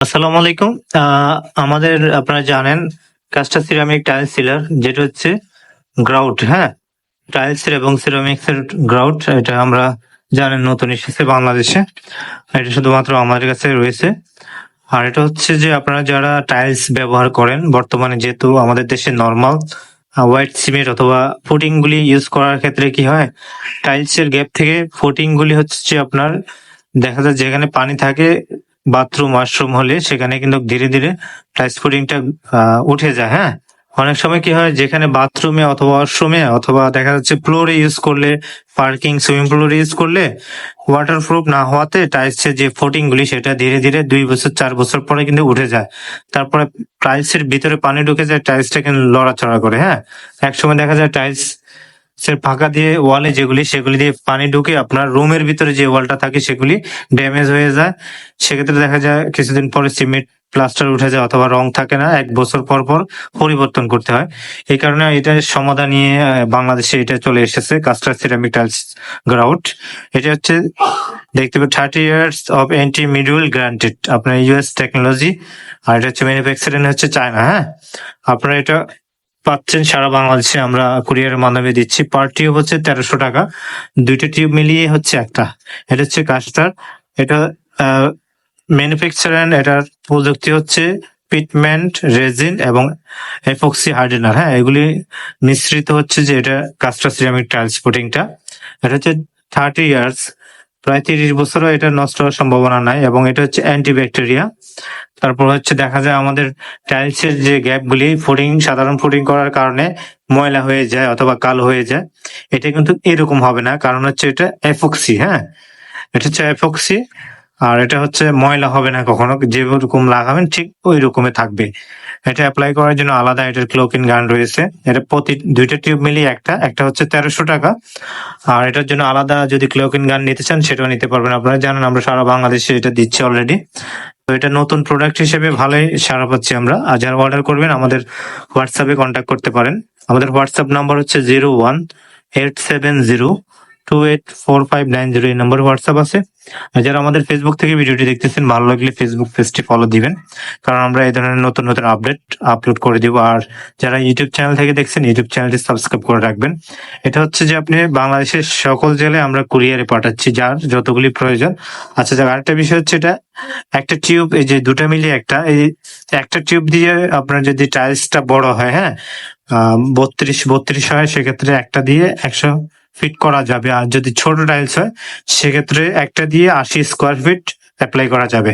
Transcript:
আসসালামু আলাইকুম। আমাদের আপনারা জানেন, কাস্টা সিরামিক টাইলস সিলার, যেটা হচ্ছে গ্রাউট হ্যাঁ? টাইলস এবং সিরামিক্স এর গ্রাউট, এটা আমরা জানেন নতুন এসেছে বাংলাদেশে। এটা শুধুমাত্র আমাদের কাছে রয়েছে। আর এটা হচ্ছে যে আপনারা যারা টাইলস ব্যবহার করেন, বর্তমানে যেহেতু আমাদের দেশে নর্মাল হোয়াইট সিমেন্ট অথবা ফুটিং গুলি ইউজ করার ক্ষেত্রে কি হয় টাইলস এর গ্যাপ থেকে ফুটিং গুলি হচ্ছে আপনার দেখা যায় যেখানে পানি থাকে বাথরুম, ওয়াশরুম হলে সেখানে কিন্তু ধীরে ধীরে টাইলস ফুটিংটা উঠে যায় হ্যাঁ? অনেক সময় কি হয়, যেখানে বাথরুমে অথবা ওয়াশরুমে অথবা দেখা যাচ্ছে ফ্লোরে ইউজ করলে পার্কিং সুইমিং পুলে ইউজ করলে ওয়াটারপ্রুফ না হওয়াতে টাইলসের যে ফোটিং গুলি সেটা ধীরে ধীরে দুই বছর, চার বছর পরে কিন্তু উঠে যায়। তারপরে টাইলসের ভিতরে পানি ঢুকে যায় টাইলসটা কিন্তু লড়াচড়া করে হ্যাঁ? একসময় দেখা যায় টাইলস সে ফাঁকা দিয়ে ওয়ালে যেগুলি, সেগুলি দিয়ে পানি ঢুকে আপনার রুমের ভিতরে যে ওয়ালটা থাকে সেগুলি ড্যামেজ হয়ে যায়। সেক্ষেত্রে দেখা যায় কিছুদিন পরে সিমেন্ট প্লাস্টার উঠে যায় অথবা রং থাকে না, এক বছর পর পর পরিবর্তন করতে হয়। এই কারণে এটা সমাধান নিয়ে বাংলাদেশে এটা চলে এসেছে কাস্টার সিরামিক টাইলস গ্রাউট এটা হচ্ছে, দেখতে পাবেন থার্টি ইয়ার্স অফ এন্টি মিডুল গ্রান্টেড আপনার ইউএস টেকনোলজি আর এটা হচ্ছে ম্যানুফ্যাকচারিং হচ্ছে চায়না হ্যাঁ? আপনারা এটা পাচ্ছেন সারা বাংলাদেশে আমরা কুরিয়ারের মাধ্যমে দিচ্ছি। পার টিউব হচ্ছে তেরোশো টাকা। দুইটা টিউব মিলিয়ে হচ্ছে একটা। এটা হচ্ছে কাস্টার। এটা ম্যানুফ্যাকচার এটার প্রযুক্তি হচ্ছে পিটমেন্ট রেজিন এবং এফক্সি হার্ডেনার হ্যাঁ এগুলি মিশ্রিত হচ্ছে যে এটা কাস্টার সিরামিক টাইলস পুটিংটা এটা হচ্ছে থার্টি ইয়ার্স প্রায় তিরিশ বছরও এটা নষ্ট হওয়ার সম্ভাবনা নাই এবং এটা হচ্ছে অ্যান্টিব্যাকটেরিয়া। তারপর হচ্ছে দেখা যায় আমাদের টাইলসের যে গ্যাপগুলি, ফুডিং, সাধারণ ফুডিং করার কারণে ময়লা হয়ে যায় অথবা কালো হয়ে যায়। এটা কিন্তু এরকম হবে না, কারণ হচ্ছে এটা এফক্সি হ্যাঁ? এটা হচ্ছে এফক্সি আর এটা হচ্ছে ময়লা হবে না কখনো। যেরকম লাগাবেন ঠিক ওই রকমই থাকবে। এটা অ্যাপ্লাই করার জন্য আলাদা এটার ক্লোকিন গান রয়েছে। এটা প্রতি দুইটা টিউব মিলিয়ে একটা একটা হচ্ছে তেরোশো টাকা। আর এটার জন্য আলাদা যদি ক্লোকিন গান নিতে চান, সেটাও নিতে পারবেন। আপনারা জানেন আমরা সারা বাংলাদেশে এটা দিচ্ছি অলরেডি তো এটা নতুন প্রোডাক্ট হিসেবে ভালোই সারা পাচ্ছি আমরা। আর যারা অর্ডার করবেন, আমাদের হোয়াটসঅ্যাপে কন্ট্যাক্ট করতে পারেন। আমাদের হোয়াটসঅ্যাপ নাম্বার হচ্ছে zero one eight seven zero two eight four five nine zero এই নম্বরে হোয়াটসঅ্যাপ আছে। যারা আমাদের ফেসবুক থেকে ভিডিওটি দেখতেছেন, ভালো লাগলে ফেসবুক পেজটি ফলো দিবেন। কারণ আমরা এই ধরনের নতুন নতুন আপডেট আপলোড করে দিব। আর যারা ইউটিউব চ্যানেল থেকে দেখছেন ইউটিউব চ্যানেলটি সাবস্ক্রাইব করে রাখবেন। এটা হচ্ছে যে আপনি বাংলাদেশের সকল জেলায় আমরা কুরিয়ারে পাঠাচ্ছি, যার যতগুলি প্রয়োজন। আচ্ছা যাক, আরেকটা বিষয় হচ্ছে এটা, একটা টিউব এই যে দুটা মিলিয়ে একটা, এই একটা টিউব দিয়ে আপনার যদি টাইলসটা বড় হয় হ্যাঁ বত্রিশ বত্রিশ হয়, সেক্ষেত্রে একটা দিয়ে একশো ফিট করা যাবে। আর যদি ছোট টাইলস হয়, সেক্ষেত্রে একটা দিয়ে আশি স্কোয়ার ফিট অ্যাপ্লাই করা যাবে।